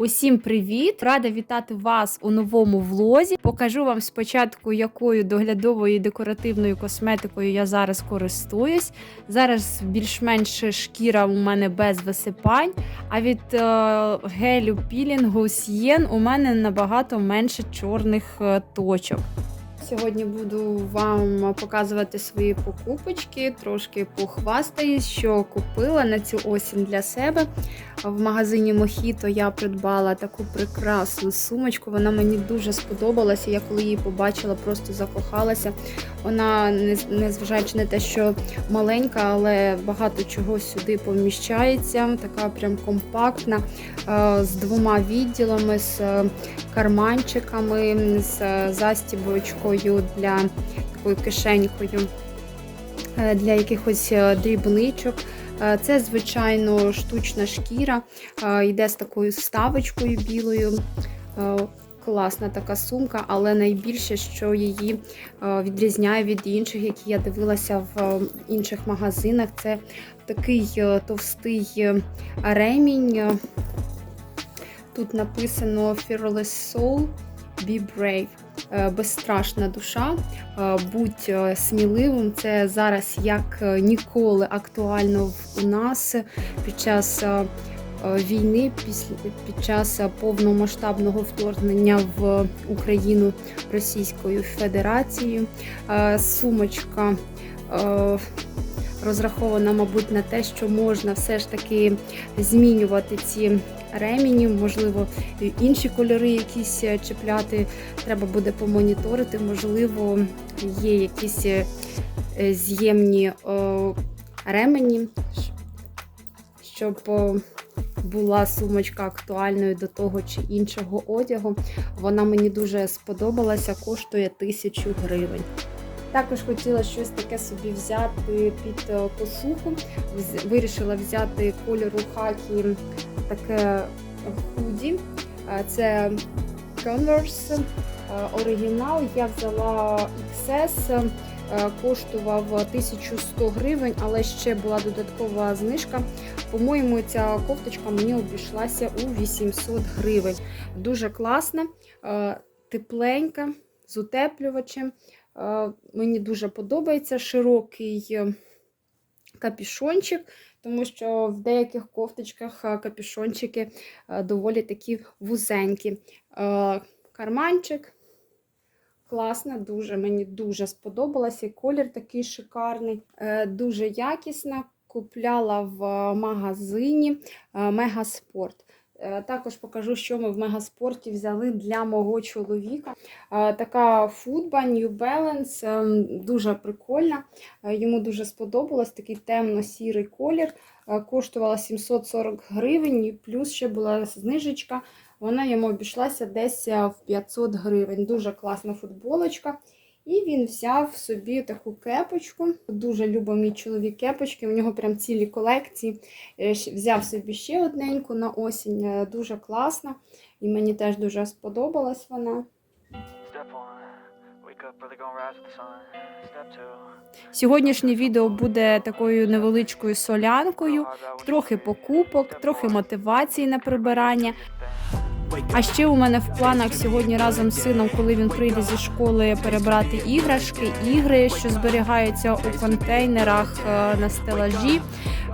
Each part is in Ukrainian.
Усім привіт! Рада вітати вас у новому влозі. Покажу вам спочатку, якою доглядовою декоративною косметикою я зараз користуюсь. Зараз більш-менш шкіра у мене без висипань, а від е, гелю пілінгу Сієн у мене набагато менше чорних е, точок. Сьогодні буду вам показувати свої покупочки, трошки похвастаюсь, що купила на цю осінь для себе. В магазині Мохіто я придбала таку прекрасну сумочку. Вона мені дуже сподобалася. Я коли її побачила, просто закохалася. Вона, незважаючи на те, що маленька, але багато чого сюди поміщається. Така прям компактна, е, з двома відділами, з карманчиками, з застібочкою для такою кишенькою. е, Для якихось е, дрібничок. Е, Це, звичайно, штучна шкіра, йде з такою вставочкою білою. Класна така сумка, але найбільше, що її відрізняє від інших, які я дивилася в інших магазинах, це такий товстий ремінь. Тут написано Fearless Soul, Be Brave. Е, Безстрашна душа, Е, будь е, сміливим. Це зараз як ніколи актуально у нас під час війни, під час повномасштабного вторгнення в Україну Російською Федерацією. Сумочка. Розрахована, мабуть, на те, що можна все ж таки змінювати ці ремені, можливо, інші кольори якісь е, чіпляти. Треба буде помоніторити. Можливо, є якісь е, е, з'ємні ремені, щоб була сумочка актуальною до того чи іншого одягу. Вона мені дуже сподобалася, коштує тисячу гривень. Також хотіла щось таке собі взяти під е, посуху. Вз- Вирішила взяти кольору хакі таке худі. Е, Це Converse е, оригінал. Я взяла XS, е, коштував 1100 гривень, але ще була додаткова знижка. По-моєму, ця кофточка мені обійшлася у 800 гривень. Дуже класна, е, тепленька, з утеплювачем. Е, Мені дуже подобається широкий е, капюшончик, тому що в деяких кофточках е, капюшончики е, доволі такі вузенькі. Карманчик. Класна, дуже, мені дуже сподобалася. І колір такий шикарний, дуже якісна. Купляла в магазині Мегаспорт. Е, Також покажу, що ми в Мегаспорті взяли для мого чоловіка. Е, Така футба New Balance, ем, дуже прикольна. Е, Йому дуже сподобалось такий темно-сірий колір. Коштувала 740 гривень, плюс ще була знижечка. Вона йому обійшлася десь в 500 гривень. Дуже класна футболочка. І він взяв собі таку кепочку. Дуже любить мій чоловік кепочки. У нього прям цілі колекції. Е, Взяв собі ще одненьку на осінь. Е, Дуже класна. І мені теж дуже сподобалась вона. Сьогоднішнє відео буде такою невеличкою солянкою, трохи покупок, трохи мотивації на прибирання. А ще у мене в планах сьогодні разом з сином, коли він прийде зі школи, перебрати іграшки, ігри, що зберігаються у контейнерах е, на стелажі.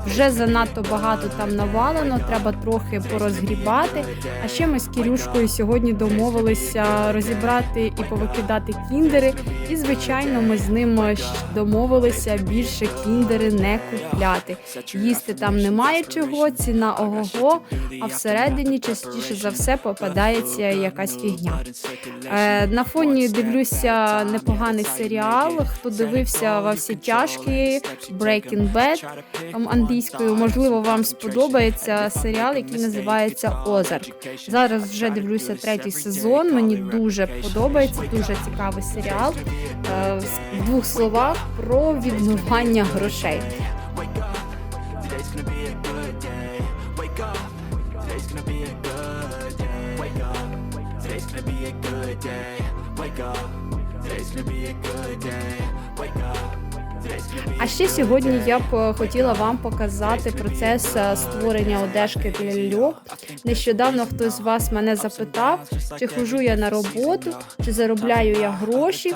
Вже занадто багато там навалено, треба трохи порозгрібати. А ще ми з Кірюшкою сьогодні домовилися розібрати і повикидати кіндери. І, звичайно, ми з ним домовилися більше кіндери не купляти. Їсти там немає чого, ціна ого-го, а всередині частіше за все попадається якась фігня. Е, на фоні дивлюся непоганий серіал. Хто дивився во всі тяжкі Breaking Bad там англійською, можливо, вам сподобається серіал, який називається Озарк. Зараз вже дивлюся третій сезон. Мені дуже подобається, дуже цікавий серіал. Е, в двох словах про відмивання грошей. Wake up. Today's gonna be a good day. Wake up. А ще сьогодні я б е, хотіла вам показати процес е, створення одежки для льох. Нещодавно хтось з вас мене запитав, чи хожу я на роботу, чи заробляю я гроші.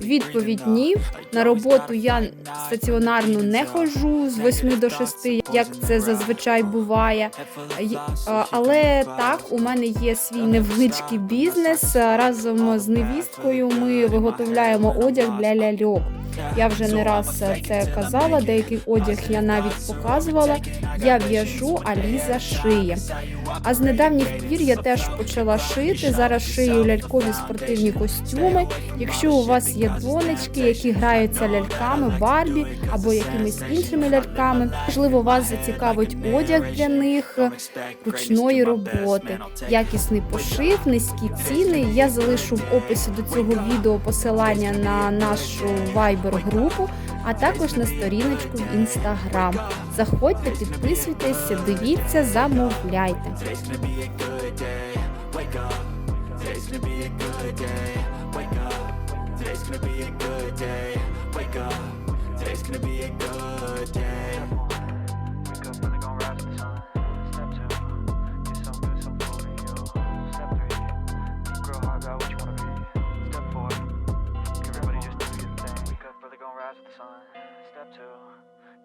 Відповідь ні. На роботу я стаціонарно не ходжу з 8 до 6, як це зазвичай буває. Е, Але так, у мене є свій невеличкий бізнес. Разом з невісткою ми виготовляємо одяг для ляльок. Я вже не раз е, це казала, деякий одяг я навіть показувала. Я в'яжу, а Ліза шиє. А з недавніх пір я теж почала шити. Зараз шию лялькові спортивні костюми. Якщо у вас є донечки, які граються ляльками, барбі або якимись іншими ляльками, можливо, вас зацікавить одяг для них ручної роботи, якісний пошив, низькі ціни. Я залишу в описі до цього відео посилання на нашу Viber групу, а також на сторіночку в Instagram. Заходьте, підписуйтесь, дивіться, замовляйте.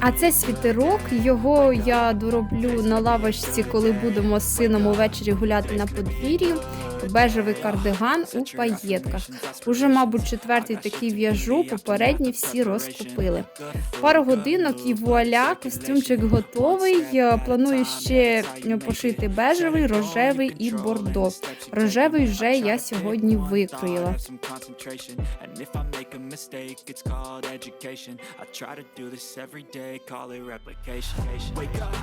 А це світерок. Його я дороблю на лавочці, коли будемо з сином увечері гуляти на подвір'ї. Бежевий кардиган у паєтках. Уже, мабуть, четвертий такий в'яжу. Попередні всі розкупили. Пару годинок і вуаля, костюмчик готовий. Е, Планую ще пошити бежевий, рожевий і бордо. Рожевий вже я сьогодні викроїла. Wake up,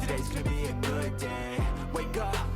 today's gonna be a good day. Wake up,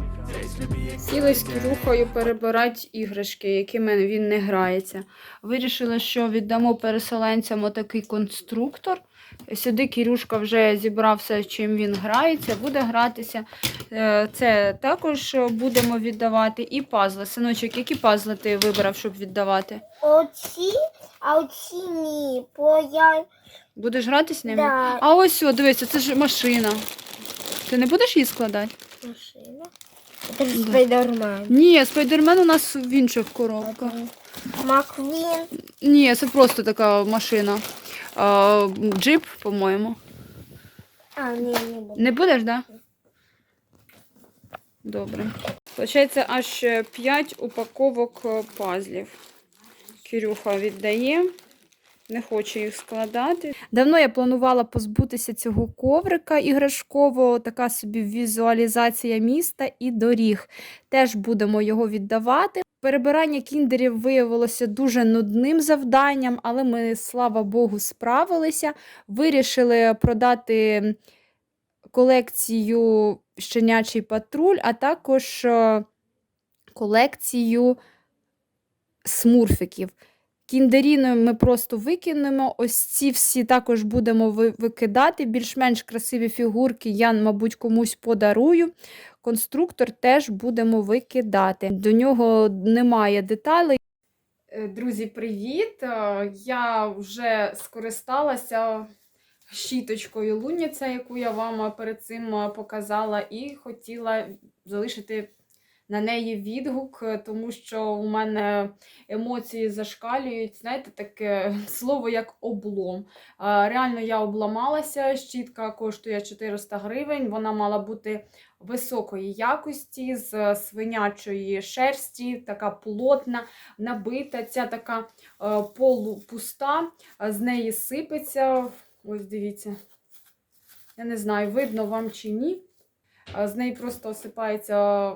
Сіли з. Кірюхою перебирати іграшки, якими він не грається. Вирішили, що віддамо переселенцям отакий конструктор. Сюди Кірюшка вже зібрав все, чим він грається, буде гратися. Е, Це також будемо віддавати. І пазли. Синочок, які пазли ти вибрав, щоб віддавати? Оці, а оці ні, бо я Будеш гратися ними? да, А ось, о, дивися, це ж машина. Ти не будеш її складати? машина. Це ж спайдермен. Ні, спайдермен у нас в інших коробках. Маквін. Ні, це просто така машина. А, джип, по-моєму. А, ні, не буду. Не будеш, так? Да? Добре. Получається, аж 5 упаковок е, пазлів. Кирюха віддає. Не хоче їх складати. Давно я планувала позбутися цього коврика іграшкового, така собі візуалізація міста і доріг. Теж будемо його віддавати. Перебирання кіндерів виявилося дуже нудним завданням, але ми, слава Богу, справилися. Вирішили продати колекцію Щенячий патруль, а також е, колекцію смурфиків. Кіндеріно ми просто викинемо. Ось ці всі також будемо викидати. Більш-менш красиві фігурки я, мабуть, комусь подарую. Конструктор теж будемо викидати. До нього немає деталей. Е, Друзі, привіт! Е, Я вже скористалася щіточкою Луніця, яку я вам е, перед цим показала, і хотіла залишити на неї відгук, е, тому що у мене емоції зашкалюють. Знаєте, таке слово як облом. Реально я обламалася. Щітка коштує 400 гривень. Вона мала бути високої якості, з е, свинячої шерсті, така плотна, набита, ця така е, полупуста, з неї сипеться. Ось дивіться. Я не знаю, видно вам чи ні. З неї просто осипається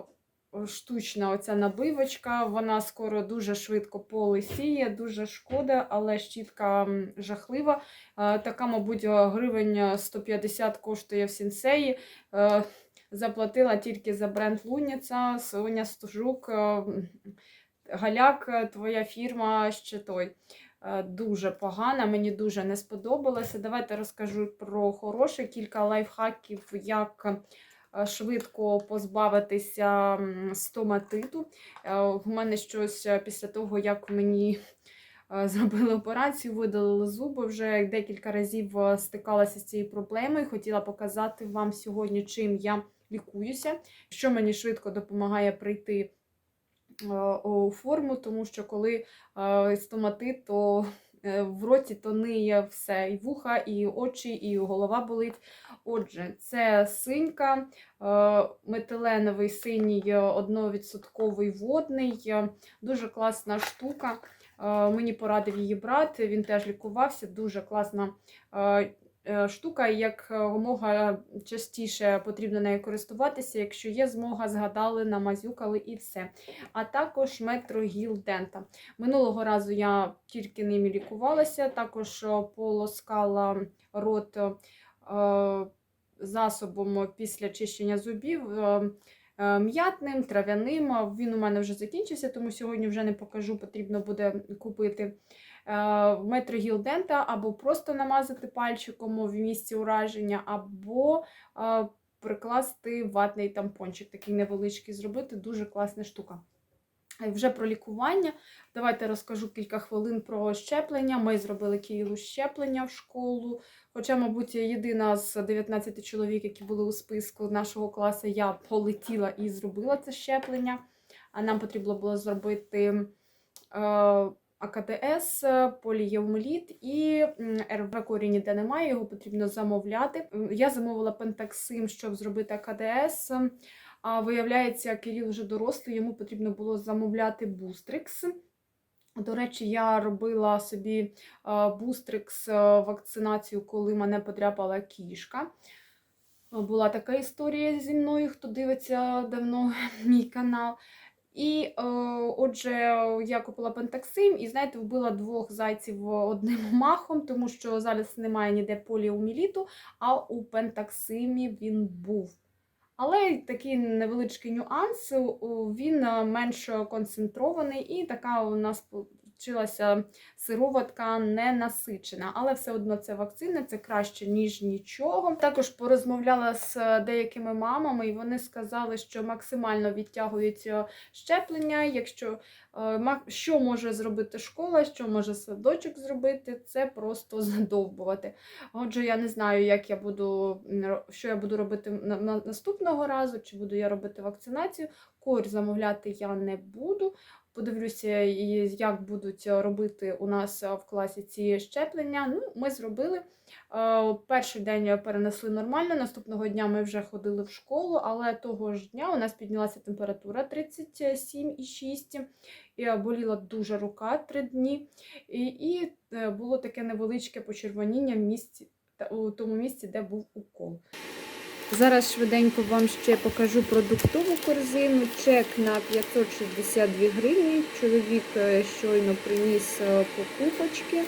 штучна оця набивочка. Вона скоро дуже швидко полисіє, дуже шкода, але щітка жахлива. Е, Така, мабуть, е, гривень 150 коштує в сінсеї. Е, Заплатила тільки за бренд Луніця, Соня Стужук, е, Галяк, е, твоя фірма ще той. Е, Дуже погана, мені дуже не сподобалося. Давайте розкажу про хороше, кілька лайфхаків, як е, швидко позбавитися стоматиту. Е, В мене щось е, після того, як мені е, зробили операцію, видалили зуби, вже декілька разів е, стикалася з цією проблемою. Хотіла показати вам сьогодні, чим я лікуюся, що мені швидко допомагає прийти е, у форму, тому що коли е, стоматит, то е, в роті то ниє все, і вуха, і очі, і голова болить. Отже, це синька, е, метиленовий синій одновідсотковий 1% водний, е, дуже класна штука. Е, Мені порадив її брат, він теж лікувався, дуже класна е, е, штука, як якомога частіше потрібно нею користуватися. Якщо є змога, згадали, намазюкали і все. А також метрогіл дента. Минулого разу я тільки ними лікувалася, також е, полоскала рот е, засобом після чищення зубів. е, е, М'ятним, трав'яним. Він у мене вже закінчився, тому сьогодні вже не покажу, потрібно буде купити е, метрогіл дента або просто намазати пальчиком в місці ураження, або е, прикласти ватний тампончик, такий невеличкий зробити, дуже класна штука. Вже про лікування. Давайте розкажу кілька хвилин про щеплення. Ми зробили Київу щеплення в школу. Хоча, мабуть, єдина з 19 чоловік, які були у списку нашого класу, я полетіла і зробила це щеплення. А нам потрібно було зробити е, АКДС, полієвмеліт і РВ корінь ніде немає, його потрібно замовляти. Я замовила пентаксим, щоб зробити АКДС. А виявляється, Кирил вже дорослий, йому потрібно було замовляти бустрикс. До речі, я робила собі е, бустрикс е, вакцинацію, коли мене подряпала кішка. Е, Була така історія зі мною, хто дивиться давно мій канал. І е, отже, я купила пентаксим і, знаєте, вбила двох зайців одним махом, тому що зараз немає ніде поліоміліту, а у пентаксимі він був. Але такий невеличкий нюанс, він е, менш концентрований, і така у нас вийшла сироватка не насичена. Але все одно це вакцина, це краще, ніж нічого. Також порозмовляла з деякими мамами, і вони сказали, що максимально відтягують е, щеплення. Якщо е, що може зробити школа, що може садочок зробити, це просто задовбувати. Отже, я не знаю, як я буду що я буду робити на, на- наступного разу, чи буду я робити вакцинацію. Корь замовляти я не буду. Подивлюся, як будуть е, робити у нас е, в класі ці щеплення. Ну, ми зробили. Е, Перший день перенесли нормально. Наступного дня ми вже ходили в школу, але того ж дня у нас піднялася температура 37,6. І боліла дуже рука три дні. І, і було таке невеличке почервоніння в місці, у тому місці, де був укол. Зараз швиденько вам ще покажу продуктову корзину. Чек на 562 гривні. Чоловік е, щойно приніс е, покупочки.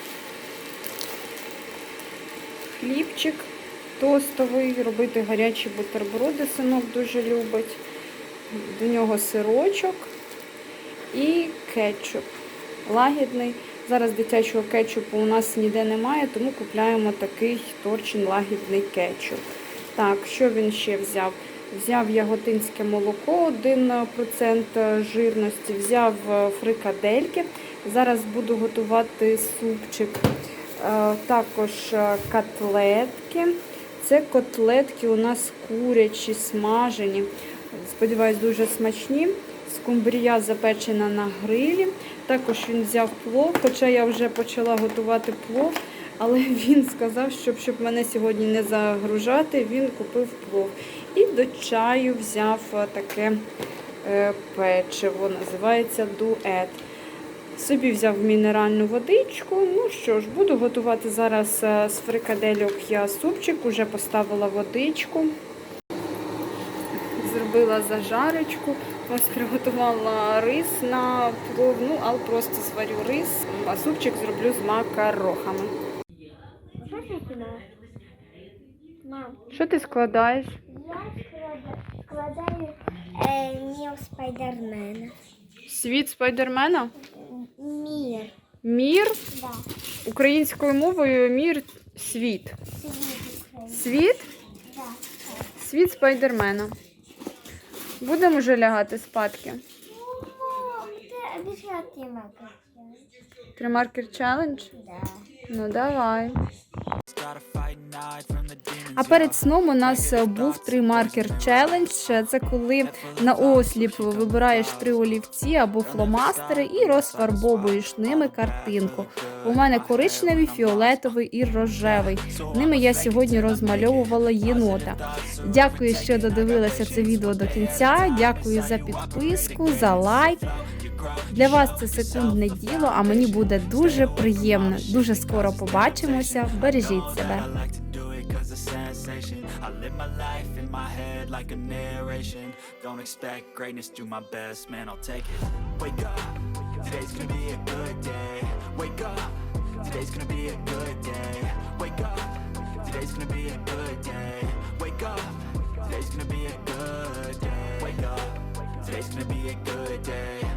Хлібчик тостовий, робити гарячі бутерброди, синок дуже любить. До нього сирочок і кетчуп лагідний. Зараз дитячого кетчупу у нас ніде немає, тому купляємо такий торчин лагідний кетчуп. Так, що він ще взяв? Взяв яготинське молоко 1% жирності, взяв е, фрикадельки. Зараз буду готувати супчик. Е, Також е, котлетки. Це котлетки у нас курячі, смажені. Сподіваюсь, дуже смачні. Скумбрія запечена на грилі. Також він взяв плов, хоча я вже почала готувати плов, але він сказав, щоб, щоб мене сьогодні не загружати, він купив плов. І до чаю взяв таке е, печиво, називається дует. Собі взяв мінеральну водичку. Ну що ж, буду готувати зараз е, з фрикадельок я супчик, уже поставила водичку. зробила зажарочку. Ось приготувала рис на плов, ну, але просто зварю рис, а супчик зроблю з макарохами. Мам, Що ти складаєш? я складаю е, мір спайдермена. Світ спайдермена? Мір. Мір Да. українською мовою мір світ. Світ Світ? Да. Світ спайдермена. Будемо вже лягати спадки. Ну, мам, ти. Три маркер челендж? Да. Ну давай. А перед сном у нас е, був три маркер челендж. Це коли на осліп вибираєш три олівці або фломастери і розфарбовуєш ними картинку. У мене коричневий, фіолетовий і рожевий. Ними я сьогодні розмальовувала єнота. Дякую, що додивилися це відео до кінця. Дякую за підписку, за лайк. Для вас це секундне діло, а мені буде дуже приємно. Дуже скоро побачимося. Бережіть себе. It's sensation. I live my life in my head like a narration. Don't expect greatness, do my best, man, I'll take it. Wake up, today's gonna be a good day. Wake up, today's gonna be a good day. Wake up, today's gonna be a good day. Wake up, today's gonna be a good day. Wake up, today's gonna be a good day.